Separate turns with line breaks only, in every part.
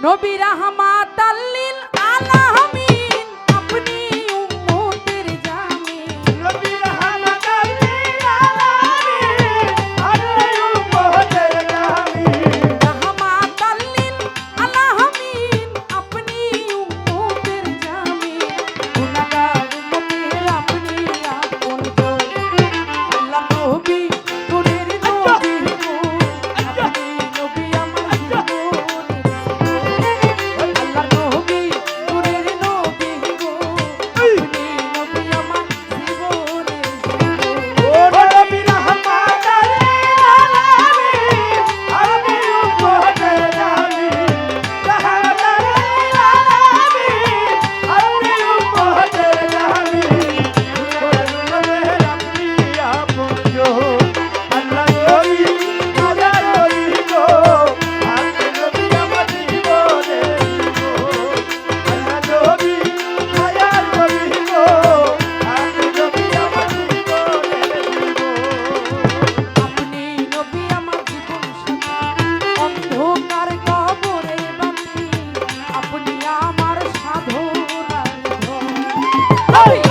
Nabi Rahmat আল্লিল Alamin Hey!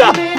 감사합니다.